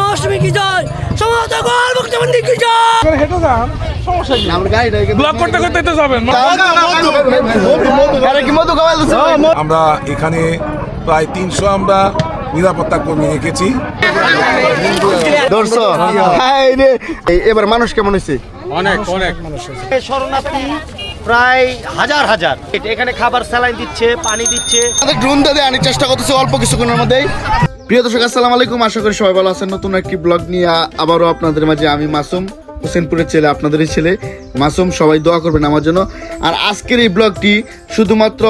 মৌসুমী কি জয় সমস্ত গোল মুক্তবন্দী কি জয় হেঁটে যান সমস্যা কি ব্লক করতে করতে তো যাবেন আমরা এখানে প্রায় তিনশো আমরা নিরাপত্তা কর্মী রেখেছি হ্যাঁ এবার মানুষ কেমন হয়েছে শরণার্থী প্রায় হাজার হাজার এখানে খাবার স্যালাইন দিচ্ছে পানি দিচ্ছে আমাদের ড্রোন দিয়ে আনার চেষ্টা করতেছে অল্প কিছুক্ষণের মধ্যেই প্রিয় দর্শক, আসসালামু আলাইকুম। আশা করি সবাই ভালো আছেন। নতুন একটি ব্লগ নিয়ে আবারও আপনাদের মাঝে আমি মাসুম, হোসেনপুরের ছেলে আপনাদেরই ছেলে। মাসুম, সবাই দোয়া করবেন আমার জন্য। আর আজকের এই ব্লগটি শুধুমাত্র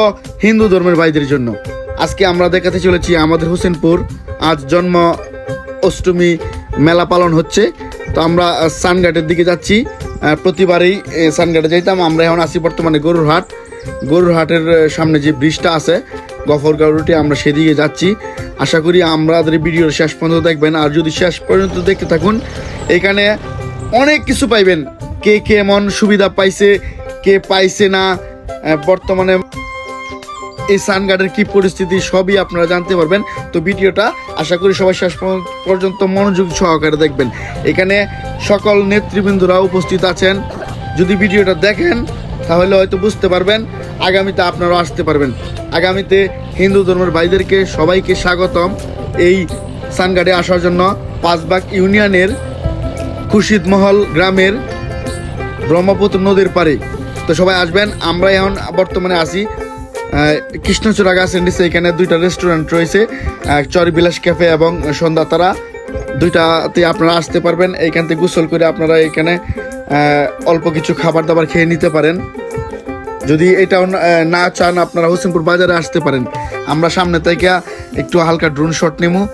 হিন্দু ধর্মের ভাইদের জন্য। আজকে আমরা দেখাতে চলেছি আমাদের হোসেনপুর। আজ জন্ম অষ্টমী মেলা পালন হচ্ছে। তো আমরা সানঘাটের দিকে যাচ্ছি। প্রতিবারই সানঘাটে যাইতাম। আমরা এখন আছি বর্তমানে গরুর হাট গরুর হাটের সামনে যে ব্রিজটা আছে গফরগাঁও রুটে আমরা সেদিকে যাচ্ছি। আশা করি আমাদের ভিডিওর শেষ পর্যন্ত দেখবেন। আর যদি শেষ পর্যন্ত দেখতে থাকুন, এখানে অনেক কিছু পাইবেন। কে কেমন সুবিধা পাইছে, কে পাইছে না বর্তমানে এই সানগার্ডের কি পরিস্থিতি, সবই আপনারা জানতে পারবেন। তো ভিডিওটা আশা করি সবাই শেষ পর্যন্ত- পর্যন্ত মনোযোগ সহকারে দেখবেন। এখানে সকল নেতৃবৃন্দরা উপস্থিত আছেন। যদি ভিডিওটা দেখেন, তাহলে হয়তো বুঝতে পারবেন, আগামীতে আপনারাও আসতে পারবেন। আগামীতে হিন্দু ধর্মের ভাইদেরকে সবাইকে স্বাগতম। এই সানগার্ডে আসার জন্য পাঁচবাগ ইউনিয়নের খুরশিদমহল গ্রামের ব্রহ্মপুত্র নদীর পারে তো সবাই আসবেন আমরা এখন বর্তমানে আহ, কৃষ্ণচূড়া গাছ নিচে এখানে দুইটা রেস্টুরেন্ট রয়েছে চর বিলাস ক্যাফে এবং সন্ধ্যা তারা দুইটাতে আপনারা আসতে পারবেন এইখান থেকে গোসল করে আপনারা এখানে অল্প কিছু খাবার দাবার খেয়ে নিতে পারেন। যদি এটা না- চান, আপনারা হোসেনপুর বাজারে আসতে পারেন। আমরা সামনে থেকে একটু হালকা ড্রোন শট নেব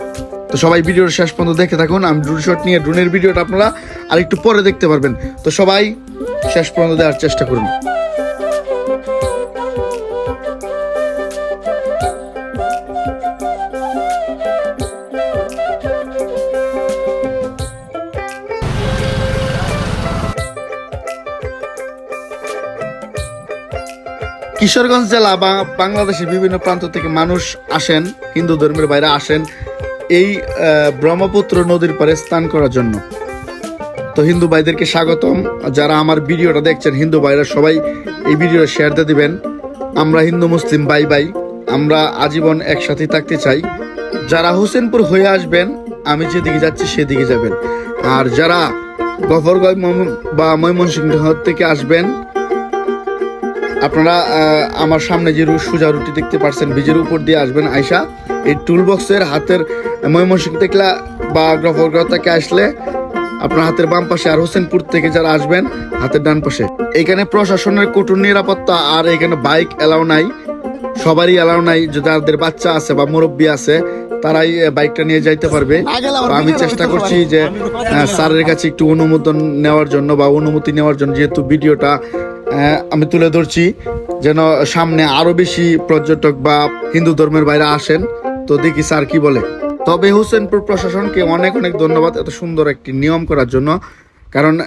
তো সবাই ভিডিওর শেষ পর্যন্ত দেখে থাকুন। আমি ড্রোন শট নিয়ে ড্রোনের ভিডিওটা আপনারা আর একটু পরে দেখতে পারবেন। তো সবাই শেষ পর্যন্ত দেওয়ার চেষ্টা করুন। কিশোরগঞ্জ জেলা বা বাংলাদেশের বিভিন্ন প্রান্ত থেকে মানুষ আসেন, হিন্দু ধর্মের বাইরে আসেন এই ব্রহ্মপুত্র নদীর পারে স্নান করার জন্য। তো হিন্দু ভাইদেরকে স্বাগতম। যারা আমার ভিডিওটা দেখছেন, হিন্দু ভাইরা সবাই এই ভিডিওটা শেয়ার দিয়ে দিবেন। আমরা হিন্দু, মুসলিম বাই বাই আমরা আজীবন একসাথে থাকতে চাই। যারা হোসেনপুর হয়ে আসবেন, আমি যেদিকে যাচ্ছি সেদিকে যাবেন। আর যারা গফরগঞ্জ বা ময়মনসিংহ থেকে আসবেন আপনারা আমার সামনে যে সোজা রুটি দেখতে পারছেন বীজের উপর দিয়ে আসবেন আয়সা এই টুল বক্সের হাতের ময়মনসিংহ থেকে বা গ্রফরগাঁও থেকে আসলে আপনার হাতের বাম পাশে আর হোসেনপুর থেকে যারা আসবেন হাতের ডান পাশে। এখানে প্রশাসনের কঠোর নিরাপত্তা আর এখানে বাইক এলাও নাই সবারই এলাও নাই। যে যাদের বাচ্চা আছে বা মুরব্বী আছে তারাই বাইকটা নিয়ে যাইতে পারবে। আমি চেষ্টা করছি যে স্যারের কাছে একটু অনুমোদন নেওয়ার জন্য বা অনুমতি নেওয়ার জন্য যেহেতু ভিডিওটা আমি তুলে ধরছি, যেন সামনে আরও বেশি পর্যটক বা হিন্দু ধর্মের বাইরে আসেন। তো দেখি স্যার কি বলে। তবে হোসেনপুর প্রশাসনকে অনেক অনেক ধন্যবাদ এত সুন্দর একটি নিয়ম করার জন্য। কারণ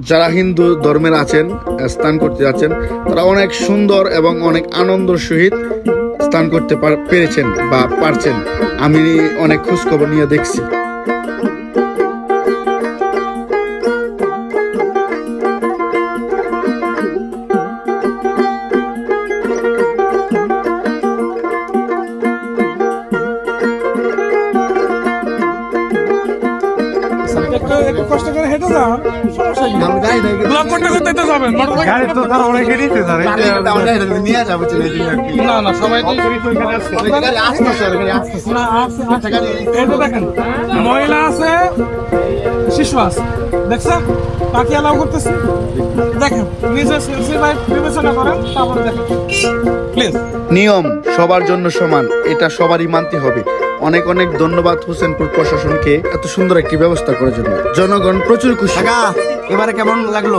যারা হিন্দু ধর্মের আছেন স্নান করতে যাচ্ছেন, তারা অনেক সুন্দর এবং অনেক আনন্দের সহিত স্নান করতে পার- পেরেছেন বা পারছেন। আমি অনেক খোঁজখবর নিয়ে দেখছি। একটু একটু কষ্ট করে হেঁটে যান সমস্যা কি? ব্লক করতে করতে তো যাবেন গাড়ি তো তারা অনেক হেঁটেই না না সবাই তো- না, আসছে, আসছে। এই তো দেখেন মহিলা আছে শিশু আছে। দেখছেন? বাকি অ্যালাউ করতেছি। দেখেন নিজে বিবেচনা করেন তারপরে দেখেন। প্লিজ নিয়ম সবার জন্য সমান এটা সবারই মানতে হবে। অনেক অনেক ধন্যবাদ হোসেনপুর প্রশাসনকে এত সুন্দর একটি ব্যবস্থা করার জন্য। জনগণ প্রচুর খুশি। এবারে কেমন লাগল?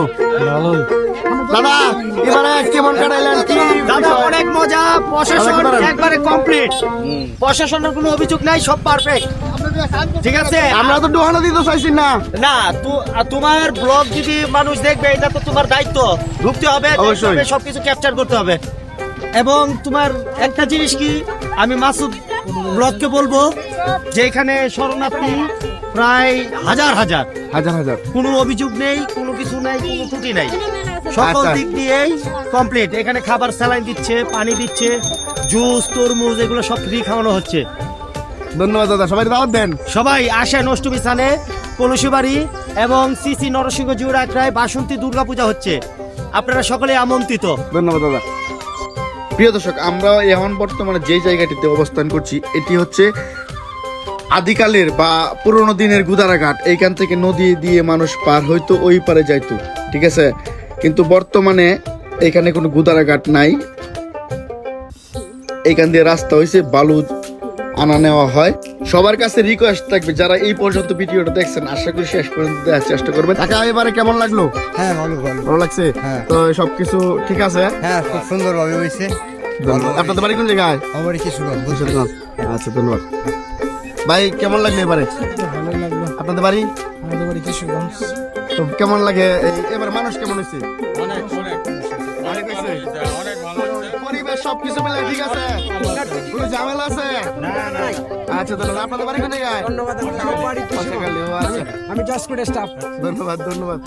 দাদা এবারে কেমন কাটাইলেন? কি দাদা অনেক মজা। প্রশাসন একবারে কমপ্লিট প্রশাসনের কোনো অভিযোগ নাই সব পারফেক্ট ঠিক আছে? আমরা তো ডোহানা দিতে চাইছি না। না তোমার ব্লগ যদি মানুষ দেখবে এটা তো তোমার দায়িত্ব। ঢুকতে হবে অবশ্যই। হবে, সবকিছু ক্যাপচার করতে হবে। এবং তোমার একটা জিনিস কি? আমি মাসুদ ব্লগকে বলব যেখানে শরণার্থী প্রায় হাজার হাজার। হাজার হাজার। কোনো অভিযোগ নেই কোনো কিছু নেই কোনো ত্রুটি নেই। সকল আচ্ছা। দিক দিয়েই কমপ্লিট এখানে খাবার স্যালাইন দিচ্ছে পানি দিচ্ছে জুস তরমুজ এগুলো সব ফ্রি খাওয়ানো হচ্ছে। ধন্যবাদ দাদা সবাই দাওয়াত দেন। সবাই আসেন অষ্টমী স্থানে কলসিবাড়ি এবং সিসি নরসিংহ আখড়ায় বাসন্তী দুর্গাপূজা হচ্ছে। আপনারা সকলে আমন্ত্রিত। ধন্যবাদ দাদা। প্রিয় দর্শক, আমরা এখন বর্তমানে যে জায়গাটিতে অবস্থান করছি, এটি হচ্ছে আদিকালের বা পুরোনো দিনের গুদারাঘাট। এইখান থেকে নদী দিয়ে মানুষ পার হইতো, ওই পারে যাইতো, ঠিক আছে? কিন্তু বর্তমানে এখানে কোনো গুদারাঘাট নাই। এখান দিয়ে রাস্তা হয়েছে বালু আনা নেওয়া হয়। সবার কাছে রিকোয়েস্ট থাকবে যারা এই পর্যন্ত ভিডিওটা দেখছেন আশা করি শেষ পর্যন্ত দেখার চেষ্টা করবেন। কাকা এবারে কেমন লাগল? হ্যাঁ ভালো ভালো। ভালো লাগছে? তো সবকিছু ঠিক আছে? হ্যাঁ খুব সুন্দর ভাবে হয়েছে। আপনাদের বাড়ি কোন জায়গায়? আমার কিছু না কিশোরগঞ্জ। আচ্ছা ধন্যবাদ। ভাই কেমন লাগল এবারে? ভালো লাগল। আপনাদের বাড়ি? আমাদের বাড়ি কিশোরগঞ্জ। তো কেমন লাগে? এবার মানুষ কেমন হয়েছে? অনেক অনেক। হয়েছে? পরিবেশ সবকিছু মিলে ঠিক আছে। কোনো ঝামেলা আছে? আচ্ছা ধন্যবাদ আপনাদের বাড়ি ও আচ্ছা। আমি জাস্ট স্টাফ ধন্যবাদ ধন্যবাদ।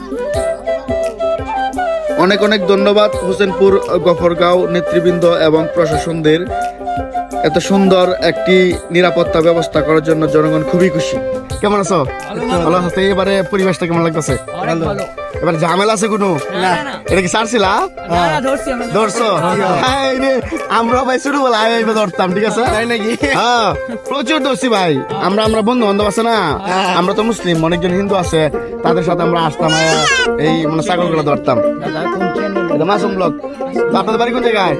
অনেক অনেক ধন্যবাদ হোসেনপুর গফরগাঁও নেতৃবৃন্দ এবং প্রশাসনদের এত সুন্দর একটি নিরাপত্তা ব্যবস্থা করার জন্য জনগণ খুবই খুশি। কেমন আছো? ভালো আছো এবারে পরিবেশটা কেমন লাগতেছে? এবার ঝামেলা আছে কোনো? এটা কি সারছিলা ধরছো হ্যাঁ, এই রে, আমরা ভাই শুরু বলে আয় ধরতাম ঠিক আছে? তাই নাকি? হ্যাঁ প্রচুর ধরছি ভাই। আমরা আমরা বন্ধু বান্ধব আছে না? আমরা তো মুসলিম অনেকজন হিন্দু আছে। তাদের সাথে আমরা আসতাম এই মানে ছাগলগুলো ধরতাম। মাসুম ব্লক আপনাদের বাড়ি কোন জায়গায়?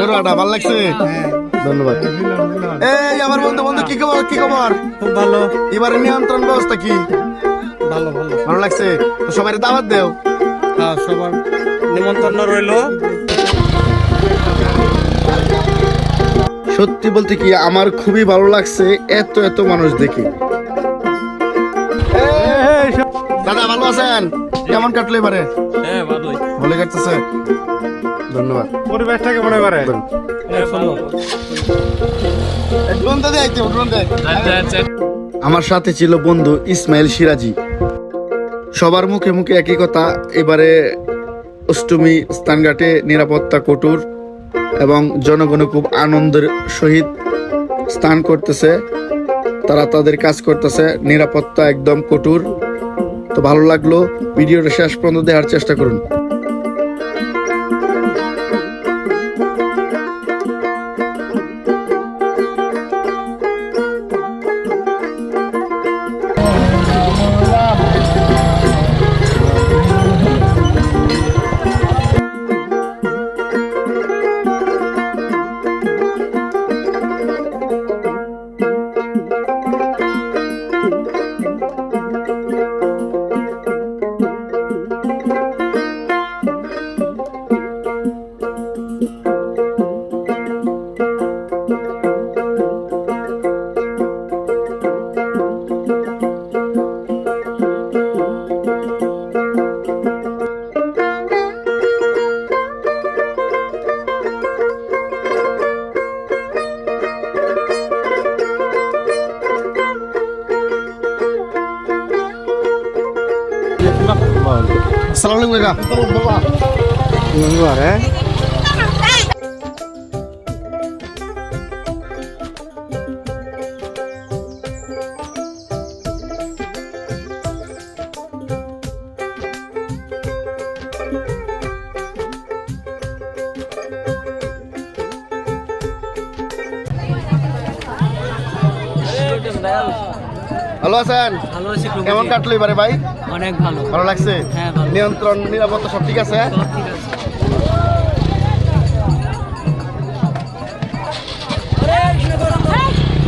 গরুয়াটা। ভালো লাগছে? ধন্যবাদ। এই আমার বন্ধু বন্ধু কি খবর কি খবর? খুব ভালো। এবারে নিয়ন্ত্রণ ব্যবস্থা কি? ভালো ভালো। ভালো লাগছে? তো সবাই দাওয়াত দেও। হ্যাঁ সবার নিমন্ত্রণ রইল। সত্যি বলতে কি আমার খুবই ভালো লাগছে এত এত মানুষ দেখি। দাদা ভালো আছেন? কেমন কাটলো এবারে? ভালো কাটতেছে? ধন্যবাদ। পরিবেশটা কেমন এবারে? আমার সাথে ছিল বন্ধু ইসমাইল সিরাজি। সবার মুখে মুখে একই কথা, এবারে অষ্টমী স্থানঘাটে নিরাপত্তা কঠোর এবং জনগণ খুব আনন্দের সহিত স্থান করতেছে, তারা তাদের কাজ করতেছে, নিরাপত্তা একদম কঠোর। তো ভালো লাগল, ভিডিওটা শেষ পর্যন্ত দেওয়ার চেষ্টা করুন। আসসালামু আলাইকুম কাকা ভালো আছেন ভালো আছি প্রভু। কেমন কাটলো এবারে ভাই অনেক ভালো। ভালো লাগছে? হ্যাঁ, ভালো। নিয়ন্ত্রণ নিরাপত্তা সব ঠিক আছে? সব ঠিক আছে।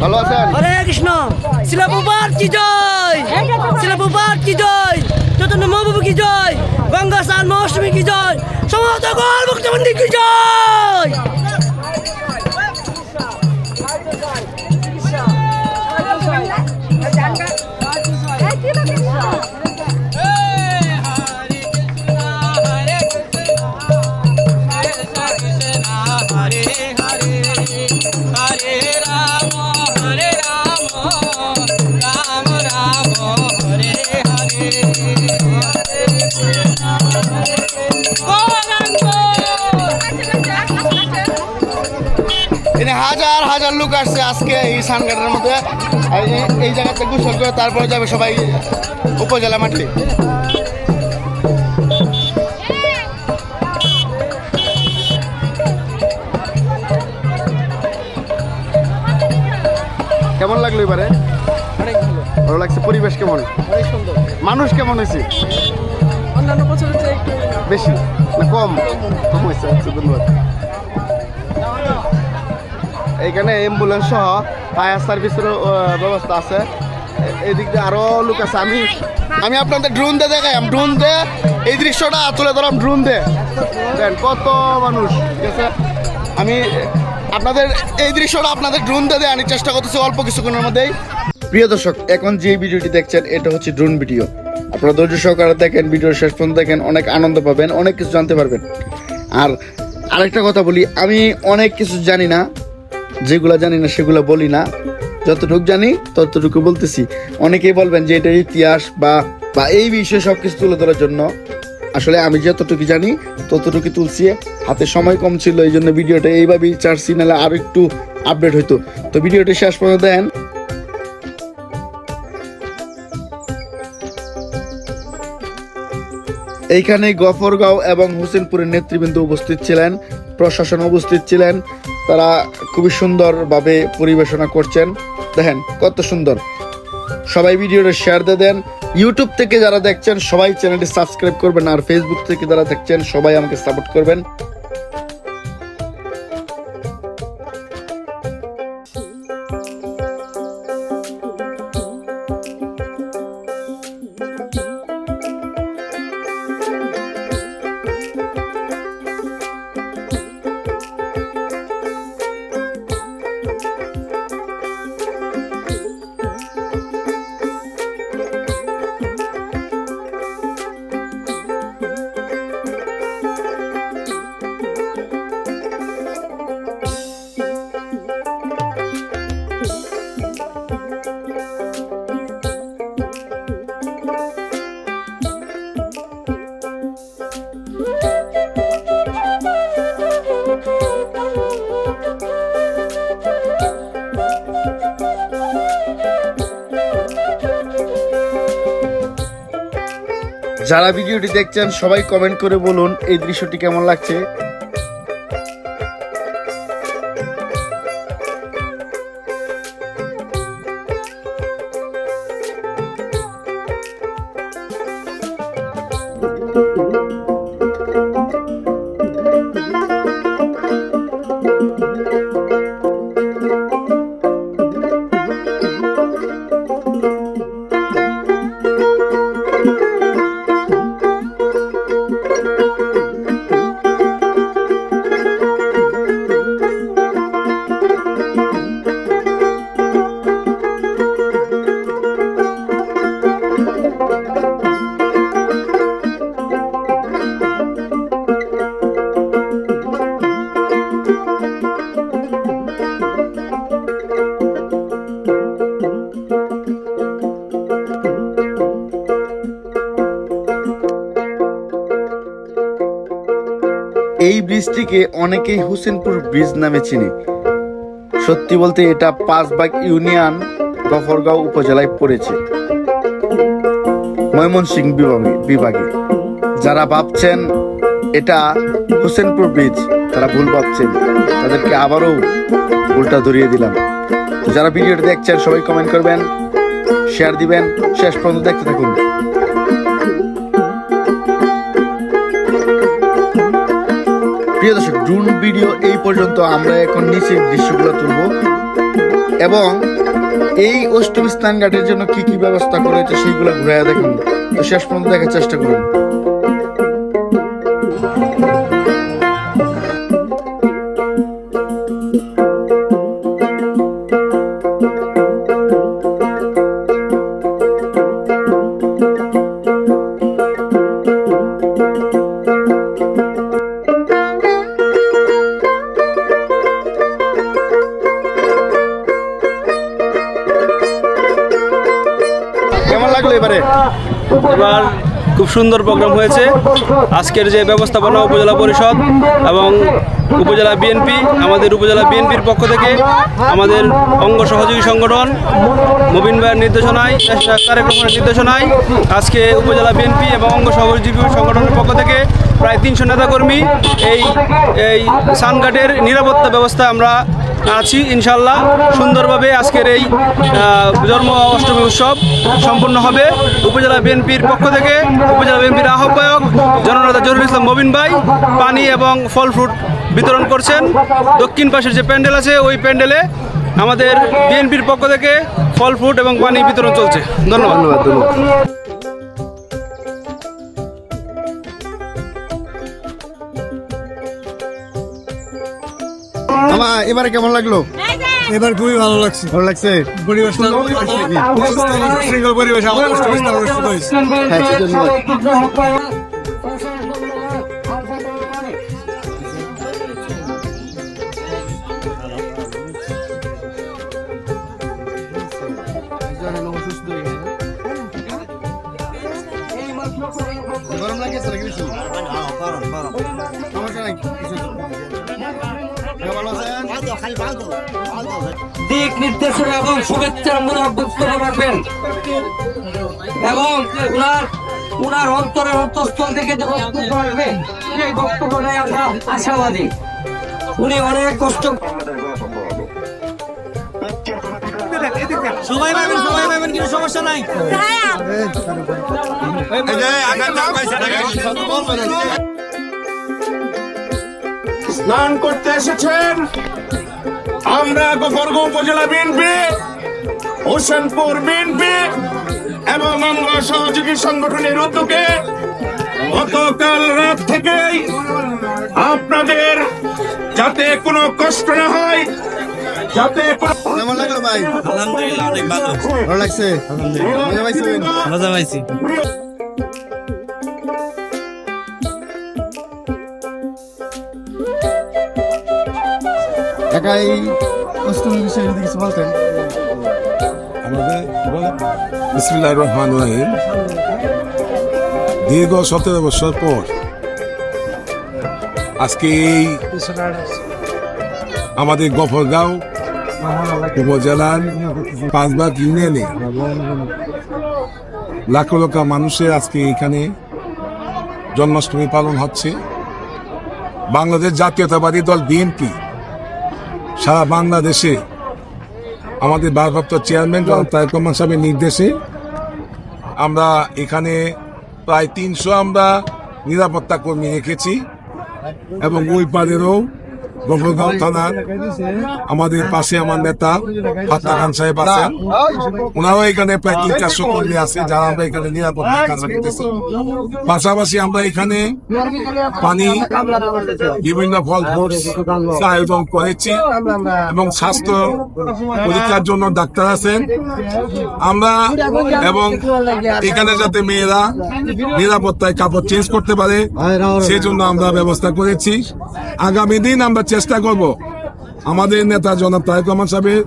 ভালো আছেন? হরে কৃষ্ণ। শিলাপুপার কি জয়? শিলাপুপার কি জয়? চৈতন্য মহাপ্রভু কি জয়? গঙ্গা স্নান মহাষ্টমী কি জয়? সমস্ত গোল মুক্তবন্দী কি জয়? হাজার হাজার লোক আসছে আজকে এই সানঘাটের মধ্যে। এই জায়গাতে গোসল করে তারপরে যাবে সবাই উপজেলা মাঠে। কেমন লাগল এবারে? ভালো। লাগছে? পরিবেশ কেমন? অনেক মানুষ কেমন হয়েছে? অন্যান্য বছরের চেয়ে একটু বেশি? না কম? কম হয়েছে আচ্ছা ধন্যবাদ। এইখানে অ্যাম্বুলেন্স সহ ফায়ার সার্ভিসেরও ব্যবস্থা আছে। এদিক দিয়ে আরও লোক আছে। আমি আমি আপনাদের ড্রোন দিয়ে দেখাই। ড্রোন দিয়ে এই দৃশ্যটা তুলে ধরাম ড্রোন দিয়ে। দেন কত মানুষ ঠিক আছে? আমি আপনাদের এই দৃশ্যটা আপনাদের ড্রোন দিয়ে দেওয়ার চেষ্টা করতেছি অল্প কিছুক্ষণের মধ্যেই। প্রিয় দর্শক, এখন যে ভিডিওটি দেখছেন, এটা হচ্ছে ড্রোন ভিডিও আপনারা ধৈর্য সহকারে দেখেন, ভিডিওর শেষ পর্যন্ত দেখেন, অনেক আনন্দ পাবেন, অনেক কিছু জানতে পারবেন। আর আরেকটা কথা বলি, আমি অনেক কিছু জানি না, যেগুলো জানি না, সেগুলো বলি না। যতটুকু জানি, ততটুকু বলতেছি। অনেকেই বলবেন যে, এটা ইতিহাস বা বা এই বিষয়ে সব কিছু তুলে ধরার জন্য। আসলে আমি যতটুকু জানি, ততটুকু তুলছি। হাতে সময় কম ছিল এই জন্য ভিডিওটা এইভাবেই চার্জ নাহলে আরও একটু আপডেট হইতো। তো ভিডিওটি শেষ পর্যন্ত দেন এইখানে গফরগাঁও এবং হোসেনপুরের নেতৃবৃন্দ উপস্থিত ছিলেন, প্রশাসন উপস্থিত ছিলেন, তারা খুবই সুন্দরভাবে পরিবেশনা করছেন। দেখেন, কত সুন্দর। সবাই ভিডিওটা শেয়ার দিয়ে দেন। ইউটিউব থেকে যারা দেখছেন, সবাই চ্যানেলটি সাবস্ক্রাইব করবেন আর ফেসবুক থেকে যারা দেখছেন, সবাই আমাকে সাপোর্ট করবেন। যারা ভিডিওটি দেখছেন সবাই কমেন্ট করে বলুন এই দৃশ্যটি কেমন লাগছে। ব্রিজটিকে অনেকেই হোসেনপুর ব্রিজ নামে চিনে। সত্যি বলতে এটা পাঁচবাগ ইউনিয়ন গফরগাঁও উপজেলায় পড়েছে। ময়মনসিংহ বিভাগে বিভাগে। যারা ভাবছেন এটা হোসেনপুর ব্রিজ, তারা ভুল ভাবছেন। তাদেরকে আবারও ভুলটা ধরিয়ে দিলাম। যারা ভিডিওটা দেখছেন, সবাই কমেন্ট করবেন শেয়ার দিবেন। শেষ পর্যন্ত দেখতে থাকুন। প্রিয় দর্শক ড্রোন ভিডিও এই পর্যন্ত আমরা এখন নিচের দৃশ্যগুলো তুলব। এবং এই অষ্টমী স্থান ঘাটের জন্য কি কি ব্যবস্থা করা হয়েছে সেইগুলো ঘুরে দেখুন। তো শেষ পর্যন্ত দেখার চেষ্টা করুন। সুন্দর প্রোগ্রাম হয়েছে। আজকের যে ব্যবস্থাপনা উপজেলা পরিষদ এবং উপজেলা বিএনপি আমাদের উপজেলা বিএনপির পক্ষ থেকে আমাদের অঙ্গ সহযোগী সংগঠন মোবিন ভাইয়ের নির্দেশনায় কার্যক্রমের নির্দেশনায় আজকে উপজেলা বিএনপি এবং অঙ্গ সহযোগী সংগঠনের পক্ষ থেকে প্রায় তিনশো নেতাকর্মী এই এই সানঘাটের নিরাপত্তা ব্যবস্থা আমরা আছি, ইনশাল্লাহ। সুন্দরভাবে আজকের এই জন্ম অষ্টমী উৎসব সম্পন্ন হবে। উপজেলা বিএনপির পক্ষ থেকে, উপজেলা বিএনপির আহ্বায়ক জননেতা জরুল ইসলাম মবিন ভাই পানি এবং ফল ফ্রুট বিতরণ করছেন। দক্ষিণ পাশের যে প্যান্ডেল আছে, ওই প্যান্ডেলে আমাদের বিএনপির পক্ষ থেকে ফল ফ্রুট এবং পানি বিতরণ চলছে। ধন্যবাদ ধন্যবাদ। মামা এবারে কেমন লাগল এবার খুবই ভালো লাগছে ভালো লাগছে পরিবেশ শৃঙ্খল পরিবেশ আমার দিক নির্দেশনা এবং শুভেচ্ছার মনোভাব বক্তব্য রাখবেন। এবং উনার উনার অন্তরের অন্তঃস্থল থেকে যে বক্তব্য আসবে সেই বক্তব্য নিয়ে আমরা আশাবাদী। উনি অনেক কষ্ট সবাই পাবেন সবাই পাবেন কিছু সমস্যা নাই। স্নান করতে এসেছেন। আমরা গোপরগাঁও উপজেলা বিএনপি হোসেনপুর বিএনপি এবং অঙ্গ সহযোগী সংগঠনের উদ্যোগে গতকাল রাত থেকেই আপনাদের যাতে কোনো কষ্ট না হয় যাতে কেমন লাগল ভাই? আলহামদুলিল্লাহ অনেক ভালো। ভালো লাগছে? মজা পাইছেন? মজা পাইছি। বিষয়ে যদি কিছু বলতেন। আমাদের রহমান রহিম। দীর্ঘ সতেরো বছর পর আজকে এই আমাদের গফরগাঁও উপজেলার পাঁচবাগ ইউনিয়নে লাখো লক্ষ মানুষের আজকে এখানে জন্মাষ্টমী পালন হচ্ছে। বাংলাদেশ জাতীয়তাবাদী দল বিএনপি সারা বাংলাদেশে আমাদের ভারপ্রাপ্ত চেয়ারম্যান তারেক রহমান সাহেবের নির্দেশে আমরা এখানে প্রায় তিনশো আমরা নিরাপত্তা কর্মী রেখেছি এবং ওই পারেরও গঙ্গগাঁও থানার আমাদের পাশে আমার নেতা ফাত্তা খান সাহেব আছেন। ওনারাও এখানে প্রায় তিন, চারশো কর্মী আছে, যারা আমরা এখানে নিরাপত্তা কাজ করতেছি পাশাপাশি আমরা এখানে পানি, বিভিন্ন ফল, ফ্রুটস আয়োজন করেছি এবং স্বাস্থ্য পরীক্ষার জন্য ডাক্তার আছেন। আমরা এবং এখানে যাতে মেয়েরা নিরাপত্তায় কাপড় চেঞ্জ করতে পারে সেই জন্য আমরা ব্যবস্থা করেছি। আগামী দিন আমরা চেষ্টা করব। আমাদের নেতা জনাব তারেক রহমান সাহেবের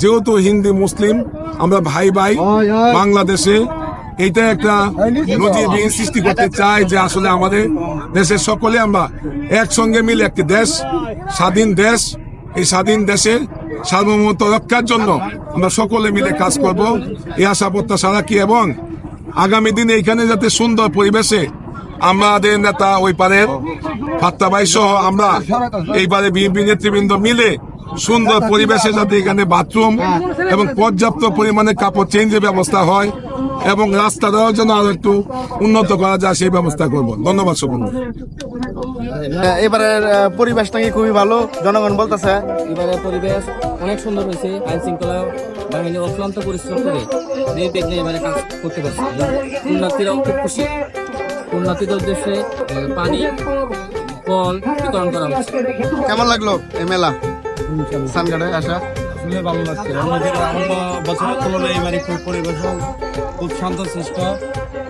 যেহেতু হিন্দি মুসলিম আমরা ভাই ভাই বাংলাদেশে এইটা একটা নজিরবিহীন সৃষ্টি করতে চাই যে আসলে আমাদের দেশের সকলে আমরা একসঙ্গে মিলে একটি দেশ স্বাধীন দেশ এই স্বাধীন দেশের সার্বভৌমত্ব রক্ষার জন্য আমরা সকলে মিলে কাজ করব। এই আশা প্রত্যাশা রাখি এবং আগামী দিনে এখানে যাতে সুন্দর পরিবেশে আমাদের নেতা ওই পারের ফাত্তাবাই সহ আমরা এইবারে বিএনপি নেতৃবৃন্দ মিলে সুন্দর পরিবেশে যাতে এখানে বাথরুম এবং পর্যাপ্ত পরিমাণে কাপড় চেঞ্জের ব্যবস্থা হয় এবং রাস্তাটাও যেন আরও একটু উন্নত করা যায় সেই ব্যবস্থা করব। ধন্যবাদ সকল এবারের আহ, পরিবেশটা কি খুবই ভালো? জনগণ বলতেছে। এবারে পরিবেশ অনেক সুন্দর হয়েছে আইন শৃঙ্খলা বাহিনী অক্লান্ত পরিশ্রম করে নির্বিঘ্নে এবারে কাজ করতে পারছে। উন্নতিরাও খুব খুশি। উন্নতির উদ্দেশ্যে পানি ফল বিতরণ করা হচ্ছে। কেমন লাগল এই মেলা? সানগাড়ে আসা? শুনে ভালো লাগছে। বছরের তুলনায় এবারে খুব পরিবেশ খুব শান্ত সৃষ্ট।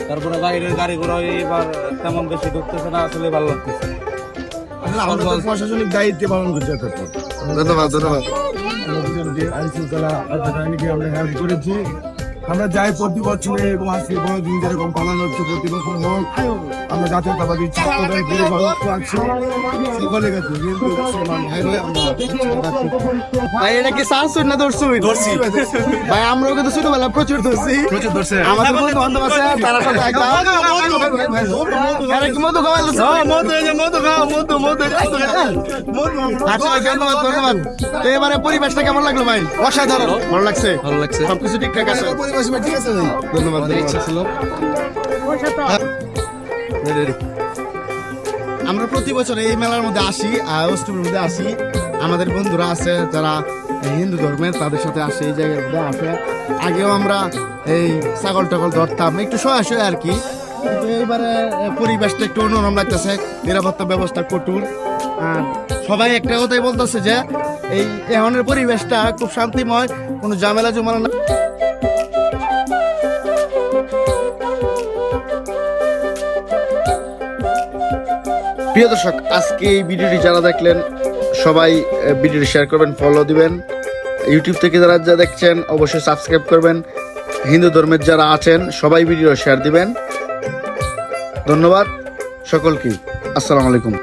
তারপরে বাইরের গাড়ি ঘোড়া এবার তেমন বেশি ঢুকতেছে না আসলে ভালো লাগতেছে। প্রশাসনিক দায়িত্ব পালন করতে ধন্যবাদ ধন্যবাদ। আমরা হেল্প করেছি। আমরা যাই প্রতি বছরে এবং আজকে কোনো দিন যেরকম পালন হচ্ছে প্রতি বছর হোক আমরা জাতীয়তাবাদী ছাত্রদের যে গল্প আছে সকলে গেছে কিন্তু ভাই হয়ে আমরা ভাই এটা কি সার সুই না দর্শুই ধরছি ভাই আমরাও কিন্তু ছোটবেলা প্রচুর ধরছি প্রচুর ধরছে আমাদের বন্ধু বান্ধব আছে তারা সাথে একদম আরে কি মধু খাওয়াইল মধু এই যে মধু খাও মধু মধু আচ্ছা ভাই ধন্যবাদ ধন্যবাদ তো এবারে পরিবেশটা কেমন লাগল ভাই অসাধারণ ভালো লাগছে ভালো লাগছে সবকিছু ঠিকঠাক আছে পরিবেশ ঠিক আছে ভাই ধন্যবাদ ইচ্ছা ছিল। আমরা প্রতি বছর এই মেলার মধ্যে আসি অষ্টমীর মধ্যে আসি। আমাদের বন্ধুরা আছে যারা হিন্দু ধর্মের তাদের সাথে আসে এই জায়গার মধ্যে আসে। আগেও আমরা এই ছাগল টাগল ধরতাম একটু সয়া সয়া আর কি। কিন্তু এইবারে পরিবেশটা একটু অন্যরকম লাগতেছে নিরাপত্তা ব্যবস্থা কঠোর। আর সবাই একটা কথাই বলতেছে যে এই এখনের পরিবেশটা খুব শান্তিময় কোনো ঝামেলা জমানা না। প্রিয় দর্শক, আজকে এই ভিডিওটি যারা দেখলেন, সবাই ভিডিওটি শেয়ার করবেন ফলো দিবেন। ইউটিউব থেকে যারা যা দেখছেন, অবশ্যই সাবস্ক্রাইব করবেন। হিন্দু ধর্মের যারা আছেন, সবাই ভিডিও শেয়ার দিবেন। ধন্যবাদ সকলকে। আসসালামু আলাইকুম।